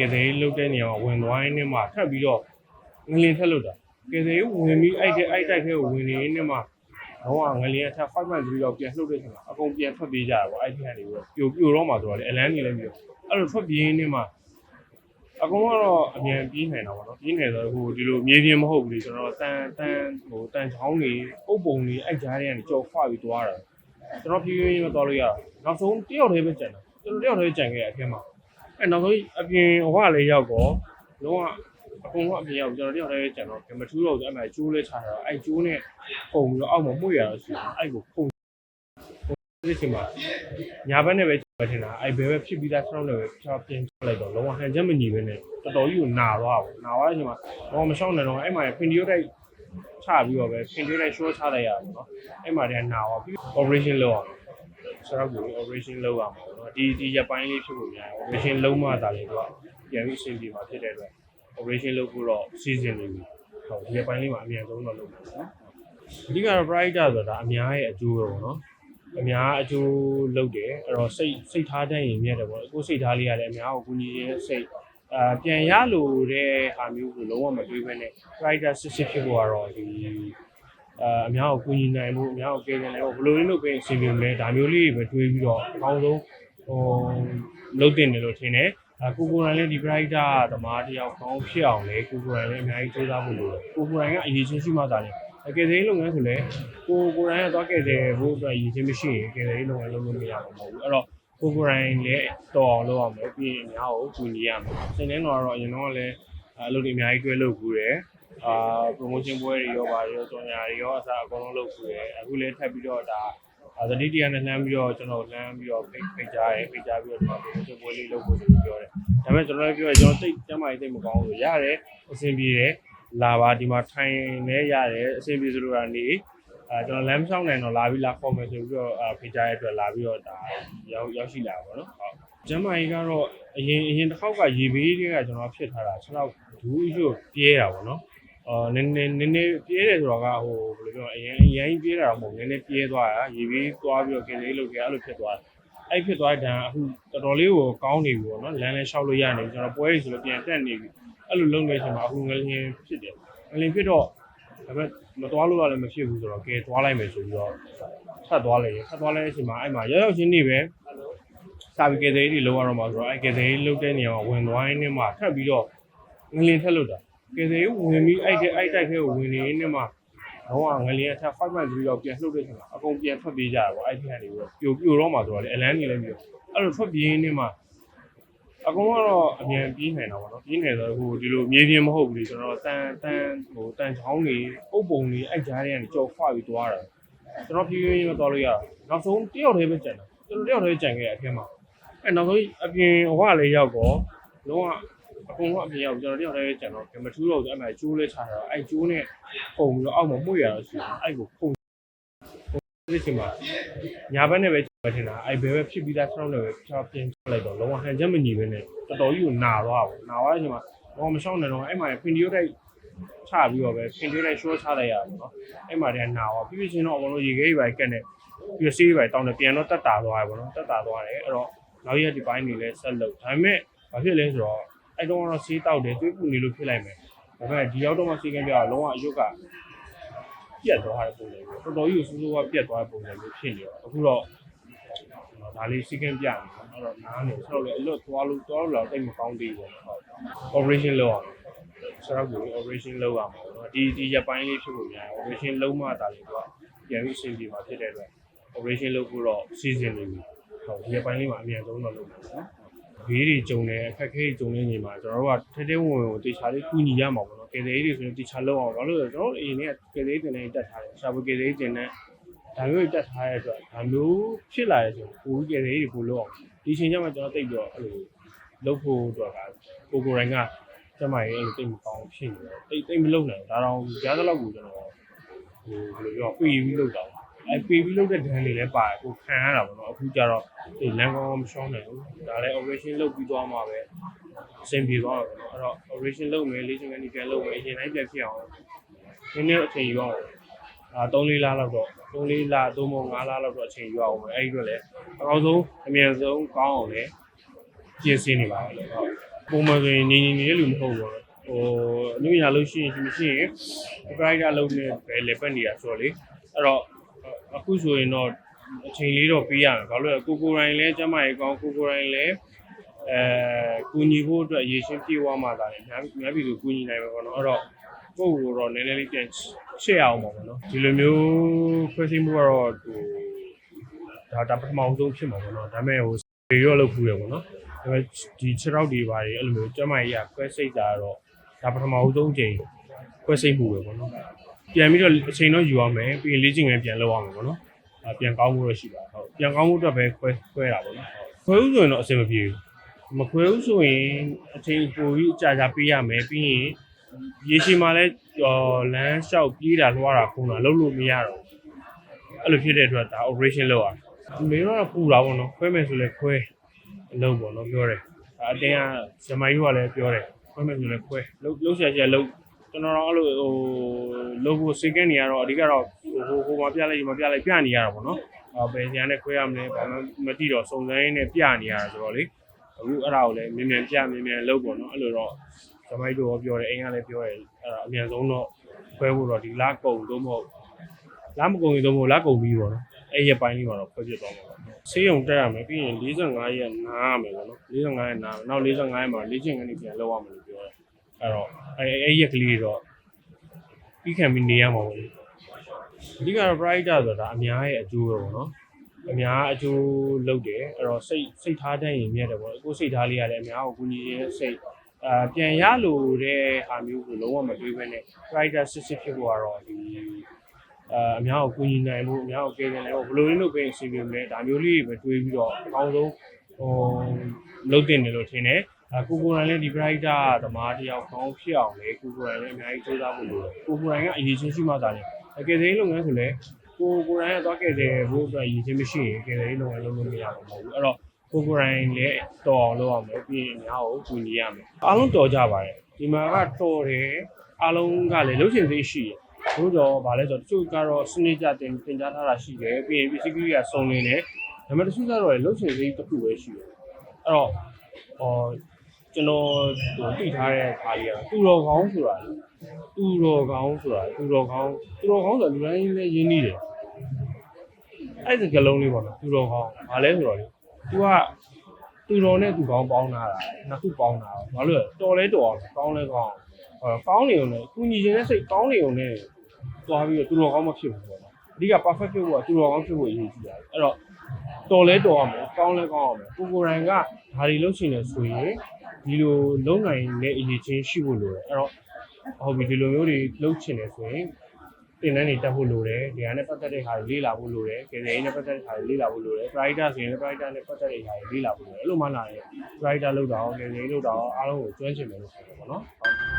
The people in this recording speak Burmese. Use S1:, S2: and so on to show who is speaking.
S1: ကယ်ဆယ်ရေးလုပ်တဲ့နေရာမှာဝင်သွားရင်းနဲ့မှထပ်ပြီးတော့ငလင်ထက်လို့တာကယ်ဆယ်ရေးဝင်ပြီးအဲ့တဲ့အဲ့တိုက်ထဲကိုဝင်နေရင်းနဲ့မှတော့ငလင်ကထပ်5မှတ်ပြီးတော့ပြန်လှုပ်တဲ့ချိန်မှာအကုန်ပြန်ထွက်ပြေးကြတာပေါ့အဲ့ဒီကနေပြီးတော့ပြိုပြိုတော့မှဆိုတော့လေအလန်းနေလည်းပြီးတော့အဲ့လိုထွက်ပြေးရင်းနဲ့မှအကုန်ကတော့အမြန်ပြေးနိုင်တာပေါ့နော်ပြေးနေတော့ဟိုဒီလိုမြေပြင်မဟုတ်ဘူးလေကျွန်တော်တန်တန်ဟိုတန်ချောင်းတွေအုပ်ပုံတွေအဲ့ကြားတွေကနေကြော်ဖွပြီးသွားတာကျွန်တော်ဖြည်းဖြည်းချင်းမသွားလို့ရအောင်နောက်ဆုံးတယောက်တည်းပဲကြံတာကျွန်တော်တယောက်တည်းကြံခဲ့ရအထဲမှာ အဲနောက်ဆုံးအပြင်ဟိုကလေးရောက်တော့လုံးဝအကုန်လုံးအပြင်ရောက်ကျွန်တော်တယောက်တည်းကျန်တော့မထူးတော့ဘူးအဲ့မှာကျိုးလေးချတာတော့အဲ့ကျိုးနဲ့ပုံပြီးတော့အောက်မှာမှု့ရတော့ရှိတယ်အဲ့ကိုပုံဒီချိန်မှာညာဘက်နဲ့ပဲကျန်ထင်တာအဲ့ဘယ်ပဲဖြစ်ပြီးသားဆောင်းနဲ့ပဲချောပြင်ချလိုက်တော့လုံးဝဟန်ချက်မညီပဲနဲ့တော်တော်ကြီးကိုနာသွားဘူးနာသွားတဲ့အချိန်မှာတော့မရှောင်းနိုင်တော့အဲ့မှာဖင်ဒီယိုတိုက်ချပြီးတော့ပဲဖင်ဒီယိုတိုက်ရှိုးချလိုက်ရအောင်နော်အဲ့မှာတည်းနာသွားပြီး operation လုပ်အောင် ဆရာတို့ operation လုပ်ရမှာပေါ့နော်ဒီဒီရပိုင်းလေးဖြစ်ဖို့များ operation လုံးမှသာလေတော့ပြန်ပြီးအဆင်ပြေမှာဖြစ်တဲ့အတွက် operation လုပ်ဖို့တော့ season နေပြီဟုတ်ဒီရပိုင်းလေးမှာအများဆုံးတော့လုပ်မှာပေါ့နော်အဓိကတော့ pride ဆိုတာအများရဲ့အကျိုးတော့နော်အများအကျိုးလုပ်တယ်အဲ့တော့စိတ်စိတ်ထားတတ်ရင်မြတ်တယ်ပေါ့ကိုယ်စိတ်ထားလေးရတယ်အများကိုကူညီခြင်းစိတ်အာပြန်ရလို့တဲ့ဟာမျိုးကိုလုံးဝမတွေးဘဲနဲ့ pride စစ်စစ်ဖြစ်ဖို့ကတော့ဒီ အာအများကိုကူညီနိုင်မှုအများကိုကယ်တင်နိုင်မှုဘယ်လိုလေးလုပ်ပေးရင်အဆင်ပြေမလဲဒါမျိုးလေးတွေပဲတွေးပြီးတော့အကောင်းဆုံးဟိုလုပ်တင်တယ်လို့ထင်တယ်အကိုကိုရိုင်းလည်းဒီ brighter သမားတယောက်ကောင်းဖြစ်အောင်လေကိုကိုရိုင်းလည်းအများကြီးစူးစမ်းဖို့လိုတယ်ကိုကိုရိုင်းကအရေးချင်းရှိမှသာလေအကယ်သေးလုပ်ငန်းဆိုလဲကိုကိုရိုင်းကသွားကယ်တယ်ဖို့အတွက်အရေးချင်းမရှိရင်ကယ်သေးလုပ်ငန်းလုပ်လို့မရမှာမဟုတ်ဘူးအဲ့တော့ကိုကိုရိုင်းလည်းတော်အောင်လုပ်အောင်မယ်ပြီးရင်အများကိုကူညီရမယ်စိတ်နှင်းတော့အရင်တော့လည်းအလုပ်တွေအများကြီးတွဲလုပ်ကူတယ် အာ promotion ပွဲတွေရောပါရောကြော်ညာတွေရောအစားအကုန်လုံးလုပ်ပြီးရယ်အခုလည်းထပ်ပြီးတော့ဒါအာသတိတရားနဲ့လှမ်းပြီးတော့ကျွန်တော်လှမ်းပြီးတော့ဖိတ်ဖိတ်ကြားရယ်ဖိတ်ကြားပြီးတော့ဒီမှာ promotion ပွဲလေးလုပ်ဖို့ဆိုပြီးပြောတယ်ဒါပေမဲ့ကျွန်တော်လည်းပြောရကျွန်တော်စိတ်ကျမ်းမာရေးစိတ်မကောင်းဘူးရတယ်အဆင်ပြေတယ်လာပါဒီမှာထိုင်နေရတယ်အဆင်ပြေစလို့တာနေအာကျွန်တော်လမ်းမဆောင်နိုင်တော့လာပြီးလာခေါ်မယ်ဆိုပြီးတော့အာဖိတ်ကြားရဲ့အတွက်လာပြီးတော့ဒါရောက်ရောက်ရှိလာပါတော့နော်ဟုတ်ကျမ်းမာရေးကတော့အရင်အရင်တစ်ခေါက်ကရေဘေးတွေကကျွန်တော်ဖြစ်ထားတာ6လောက်ဒူးရွတ်ပြဲတာပေါ့နော် အာနည်းနည်းနည်းနည်းပြဲတယ်ဆိုတော့ကဟိုဘယ်လိုပြောအရင်အရင်ပြဲတာတော့မဟုတ်နည်းနည်းပြဲသွားတာရေပြီးသွားပြီးတော့ကင်လေးလုပ်ခဲ့အဲ့လိုဖြစ်သွားတယ်အဲ့ဖြစ်သွားတဲ့ဒဏ်အခုတော်တော်လေးကိုကောင်းနေပြီပေါ့နော်လမ်းလည်းလျှောက်လို့ရနေပြီကျွန်တော်ပွဲရီဆိုလို့ပြန်တက်နေပြီအဲ့လိုလုပ်နေချိန်မှာအခုငလျင်ဖြစ်တယ်ငလျင်ဖြစ်တော့ဒါပေမဲ့မသွားလို့လည်းမဖြစ်ဘူးဆိုတော့ကဲသွားလိုက်မယ်ဆိုပြီးတော့ထပ်သွားလိုက်ရင်ထပ်သွားလိုက်တဲ့အချိန်မှာအဲ့မှာရောက်ရောက်ချင်းနေပဲစာပီကယ်သေးတွေလုံးရတော့မှာဆိုတော့အဲ့ကယ်သေးလုပ်တဲ့နေရာမှာဝင်သွားရင်းနဲ့မှထပ်ပြီးတော့ငလျင်ထက်လို့တာ ကယ်ဆယ်ရေးဝင်ပြီးအဲ့တဲ့အဲ့တိုက်ထဲကိုဝင်နေရင်းနဲ့မှတော့ငလျင်အထက်5မှတ်ပြီးတော့ပြန်လှုပ်တဲ့ချိန်မှာအကုန်ပြန်ထွက်ပြေးကြတာပေါ့အဲ့ဒီကနေပြီးတော့ပြိုပြိုတော့မှဆိုတော့လေအလန်းနေလည်းပြီးတော့အဲ့လိုထွက်ပြေးရင်းနဲ့မှအကုန်ကတော့အမြန်ပြေးနိုင်တာပေါ့နော်ပြေးနေတော့ဟိုဒီလိုမြေပြင်မဟုတ်ဘူးလေကျွန်တော်တန်တန်ဟိုတန်ချောင်းတွေအုပ်ပုံတွေအဲ့ကြားတွေကနေကြော်ဖွပြီးသွားတာကျွန်တော်ဖြည်းဖြည်းချင်းမသွားလို့ရအောင်နောက်ဆုံးတယောက်တည်းပဲကြံတာကျွန်တော်တယောက်တည်းကြံခဲ့ရအထဲမှာအဲ့နောက်ဆုံးအပြင်ဟိုကလေးရောက်တော့လုံးဝ အကုန်လုံးအပြင်ရောက်ကျွန်တော်တယောက်တည်းကျန်တော့မထူးတော့ဘူးအဲ့မှာကျိုးလေးချတာတော့အဲ့ကျိုးနဲ့ပုံပြီးတော့အောက်မှာမှု့ရတော့ရှိတယ်အဲ့ကိုပုံဒီချိန်မှာညာဘက်နဲ့ပဲကျန်ထင်တာအဲ့ဘယ်ပဲဖြစ်ပြီးသားဆောင်းနဲ့ပဲချောပြင်ချလိုက်တော့လုံးဝဟန်ချက်မညီပဲနဲ့တော်တော်ကြီးကိုနာသွားဘူးနာသွားတဲ့အချိန်မှာတော့မရှောင်းနိုင်တော့အဲ့မှာဖင်ဒီယိုတိုက်ချပြီးတော့ပဲဖင်ဒီယိုတိုက်ရှိုးချလိုက်ရပါတော့အဲ့မှာတည်းနာသွားပြီးပြီးချင်းတော့အကုန်လုံးရေခဲကြီးပဲကက်နေပြီးဆေးကြီးပဲတောင်းတယ်ပြန်တော့တက်တာသွားတယ်ပေါ့နော်တက်တာသွားတယ်အဲ့တော့နောက်ရက်ဒီပိုင်းနေလဲဆက်လုပ်ဒါပေမဲ့ဘာဖြစ်လဲဆိုတော့ အဲ့တော့တော့ဆေးတောက်တယ်တွေးပူနေလို့ဖြစ်လိုက်မယ်ဒါပေမဲ့ဒီရောက်တော့မှဆေးကန်းပြတော့လုံးဝအယုတ်ကပြတ်သွားတဲ့ပုံစံမျိုးတော်တော်ကြီးကိုစူးစူးကပြတ်သွားတဲ့ပုံစံမျိုးဖြစ်နေတော့အခုတော့ဒါလေးဆေးကန်းပြနေတော့အဲ့တော့နားနေဆိုတော့လေအလွတ်သွားလို့သွားလို့တော့တိတ်မကောင်းသေးဘူးပေါ့ဟုတ် operation လုပ်အောင်ဆရာတို့ operation လုပ်ရမှာပေါ့ဒီဒီရပိုင်းလေးဖြစ်ဖို့များ operation လုံးမှသာလေတော့ပြန်ပြီးအဆင်ပြေမှာဖြစ်တဲ့အတွက် operation လုပ်ဖို့တော့ season နေပြီဟုတ်ဒီရပိုင်းလေးမှာအမြန်ဆုံးတော့လုပ်မှာနော် ဘေးတွေကြုံတယ်အခက်အခဲတွေကြုံနေနေမှာကျွန်တော်တို့ကထဲထဲဝင်ဝင်ကိုတေချာလေးကူညီရမှာပေါ့နော်ကယ်ဆယ်ရေးတွေဆိုရင်တေချာလုပ်အောင်ဘာလို့လဲဆိုတော့ကျွန်တော်တို့အရင်ကကယ်ဆယ်ရေးတင်နေတက်ထားတယ်ရှာဖွေကယ်ဆယ်ရေးတင်နေဒါမျိုးတွေတက်ထားရတဲ့အတွက်ဒါမျိုးဖြစ်လာတဲ့ဆိုပိုပြီးကယ်ဆယ်ရေးတွေပိုလုပ်အောင်ဒီချိန်ကျမှကျွန်တော်တိတ်ပြီးတော့အဲ့လိုလုပ်ဖို့အတွက်ကကိုကိုရိုင်းကကျမရဲ့အဲ့လိုတိတ်မကောင်းဖြစ်နေတယ်တိတ်တိတ်မလုပ်နိုင်ဘူးဒါတော့ကြားသလောက်ကိုကျွန်တော်ဟိုဘယ်လိုပြောပြေးပြီးလုပ်တာ အဲပြေးပြီးလုပ်တဲ့ဒဏ်တွေလည်းပါတယ်ကိုခံရတာပေါ့နော်အခုကျတော့ဒီလမ်းကောင်းမရှောင်းနိုင်ဘူးဒါလည်း operation လုပ်ပြီးသွားမှာပဲအဆင်ပြေသွားတော့ပေါ့နော်အဲ့တော့ operation လုပ်မယ်လေ့ကျင့်ခန်းဒီပြန်လုပ်မယ်အရင်တိုင်းပြန်ဖြစ်အောင်နည်းနည်းအချိန်ယူအောင်အာ3-4လလောက်တော့3-4လ3-5လလောက်တော့အချိန်ယူအောင်ပဲအဲ့ဒီတော့လည်းအကောင်းဆုံးအမြန်ဆုံးကောင်းအောင်လည်းပြင်ဆင်နေပါလေဟုတ်ပုံမှန်ဆိုရင်ညီညီနေတဲ့လူမဟုတ်ဘူးပေါ့ဟိုအလူညာလို့ရှိရင်ရှိရင် provider လုပ်နေပဲလေပတ်နေတာဆိုတော့လေအဲ့တော့ အခုဆိုရင်တော့အချိန်လေးတော့ပေးရမယ်ဘာလို့လဲကိုကိုရိုင်းလဲကျမရေကောင်းကိုကိုရိုင်းလဲအဲကူညီဖို့အတွက်ရေရှင်းပြေဝမှသာလေများများပြီဆိုကူညီနိုင်မှာပေါ့နော်အဲ့တော့ကိုယ့်ကိုယ်တော့နည်းနည်းလေးပြန်ရှေ့အောင်ပါပေါ့နော်ဒီလိုမျိုးခွဲစိမှုကတော့ဟိုဒါဒါပထမဆုံးဖြစ်မှာပေါ့နော်ဒါပေမဲ့ဟိုရေရောလောက်ဖူးရပေါ့နော်ဒါပေမဲ့ဒီ6ရောက်ဒီပါတွေအဲ့လိုမျိုးကျမကြီးကခွဲစိတ်တာတော့ဒါပထမဆုံးချိန်ခွဲစိတ်မှုပဲပေါ့နော် ပြန်ပြီးတော့အချိန်တော့ယူရမယ်ပြီးရင်လေ့ကျင့်ခန်းပြန်လုပ်ရမယ်ပေါ့နော်အပြန်ကောင်းမှုတော့ရှိပါဟုတ်ပြန်ကောင်းမှုအတွက်ပဲခွဲခွဲတာပေါ့နော်ခွဲဥဆိုရင်တော့အဆင်မပြေဘူးမခွဲဥဆိုရင်အချိန်ပိုပြီးအကြာကြာပေးရမယ်ပြီးရင်ရေရှည်မှာလည်းလမ်းလျှောက်ပြေးတာလွှားတာခုံတာလုပ်လို့မရတော့အဲ့လိုဖြစ်တဲ့အတွက်ဒါ operation လုပ်ရတယ်မင်းတော့ပူတာပေါ့နော်ခွဲမယ်ဆိုလဲခွဲအလုပ်ပေါ့နော်ပြောတယ်အတင်းကဇမိုင်းကလည်းပြောတယ်ခွဲမယ်ဆိုလဲခွဲလုပ်လုပ်ရှာရှာလုပ် ကျွန်တော်တော့အဲ့လိုဟိုလုပ်ဖို့စိတ်ကနေရတော့အဓိကတော့ဟိုဟိုမှာပြလိုက်ဒီမှာပြလိုက်ပြနေရတာပေါ့နော်အော်ဘယ်ဇာနဲ့ခွဲရမလဲဘာမှမသိတော့စုံစမ်းရင်းနဲ့ပြနေရတာဆိုတော့လေအခုအဲ့ဒါကိုလည်းမြင်မြန်ပြမြင်မြန်လုပ်ပေါ့နော်အဲ့လိုတော့ဇမိုင်းတို့ရောပြောတယ်အိမ်ကလည်းပြောတယ်အဲ့ဒါအမြန်ဆုံးတော့ခွဲဖို့တော့ဒီလာကုံတော့မဟုတ်လာမကုံရင်တော့မဟုတ်လာကုံပြီးပေါ့နော်အဲ့ရပိုင်းလေးမှာတော့ခွဲပြစ်သွားမှာပေါ့ဆေးရုံတက်ရမယ်ပြီးရင်45ရက်နားရမယ်ပေါ့နော်45ရက်နားနောက်45ရက်မှာလေ့ကျင့်ခန်းတွေပြန်လုပ်ရမယ်လို့ပြောတယ် အဲ့တော့အဲ့အဲ့ရက်ကလေးတော့ပြီးခံပြီးနေရမှာပေါ့လေအဓိကတော့ brighter ဆိုတာအများရဲ့အကျိုးပဲပေါ့နော်အများအကျိုးလုပ်တယ်အဲ့တော့စိတ်စိတ်ထားတတ်ရင်မြတ်တယ်ပေါ့ကိုယ်စိတ်ထားလေးရတယ်အများကိုကူညီရဲ့စိတ်အာပြန်ရလို့တဲ့ဟာမျိုးကိုလုံးဝမတွေးဘဲနဲ့ brighter စစ်စစ်ဖြစ်ဖို့ကတော့ဒီအာအများကိုကူညီနိုင်ဖို့အများကိုကယ်တင်နိုင်ဖို့ဘယ်လိုလေးလုပ်ပေးရင်အဆင်ပြေမလဲဒါမျိုးလေးတွေပဲတွေးပြီးတော့အကောင်းဆုံးဟိုလုပ်တင်တယ်လို့ထင်တယ် အကိုကိုရိုင်းလည်းဒီ brighter သမားတယောက်ကောင်းဖြစ်အောင်လေကိုကိုရိုင်းလည်းအများကြီးစူးစမ်းဖို့လိုတယ်ကိုကိုရိုင်းကအရေးချင်းရှိမှသာလေအကယ်သေးလုပ်ငန်းဆိုလဲကိုကိုရိုင်းကသွားကယ်တယ်ဘို့အတွက်အရေးချင်းမရှိရင်ကယ်သေးလုပ်ငန်းလုပ်လို့မရမှာမဟုတ်ဘူးအဲ့တော့ကိုကိုရိုင်းလည်းတော်အောင်လုပ်ရမယ်ပြီးရင်အများကိုကူညီရမယ်အားလုံးတော်ကြပါတယ်ဒီမှာကတော်တယ်အားလုံးကလည်းလုပ်ချင်စိတ်ရှိတယ်ဘို့တော့ဗာလဲဆိုတော့တချို့ကတော့စနစ်ကြတင်တင်ကြားထားတာရှိတယ်ပြီးရင် basically ကစုံနေတယ်ဒါပေမဲ့တချို့ကတော့လည်းလုပ်ချင်စိတ်တစ်ခုပဲရှိတယ်အဲ့တော့ဟော ကျွန်တော်ဟိုသိထားတဲ့ခါကြီးကတူတော်ကောင်းဆိုတာလေတူတော်ကောင်းဆိုတာတူတော်ကောင်းတူတော်ကောင်းဆိုတာလူတိုင်းလည်းရင်းနေတယ်အဲ့ဒီကလုံးလေးပေါ့နော်တူတော်ကောင်းဘာလဲဆိုတော့လေ तू ကတူတော်နဲ့သူကောင်းပေါင်းတာလားနှစ်ခုပေါင်းတာဘာလို့လဲတော်လဲတော်အောင်ကောင်းလဲကောင်းအောင်ဟောကောင်းနေုံနဲ့ကုညီခြင်းနဲ့စိတ်ကောင်းနေုံနဲ့သွားပြီးတော့တူတော်ကောင်းမဖြစ်ဘူးပေါ့နော်အဓိက perfect ဖြစ်ဖို့ကတူတော်ကောင်းဖြစ်ဖို့အရေးကြီးတယ်အဲ့တော့တော်လဲတော်အောင်မယ်ကောင်းလဲကောင်းအောင်မယ်ကိုကိုရိုင်ကဒါတွေလုပ်ချင်တယ်ဆိုရင် ဒီလိုလုံနိုင်တဲ့အရေးချင်းရှိဖို့လိုတယ်အဲ့တော့ဟုတ်ပြီဒီလိုမျိုးတွေလုပ်ချင်တယ်ဆိုရင်တင်တန်းတွေတက်ဖို့လိုတယ်ဒီဟာနဲ့ပတ်သက်တဲ့ဟာတွေလေ့လာဖို့လိုတယ်ကယ်ဆယ်ရေးနဲ့ပတ်သက်တဲ့ဟာတွေလေ့လာဖို့လိုတယ် writer ဆိုရင်လည်း writer နဲ့ပတ်သက်တဲ့ဟာတွေလေ့လာဖို့လိုတယ်အဲ့လိုမှလာတယ် writer လောက်တာရောကယ်ဆယ်ရေးလောက်တာရောအားလုံးကိုကျွမ်းကျင်တယ်လို့ဆိုတယ်ပေါ့နော်ဟုတ်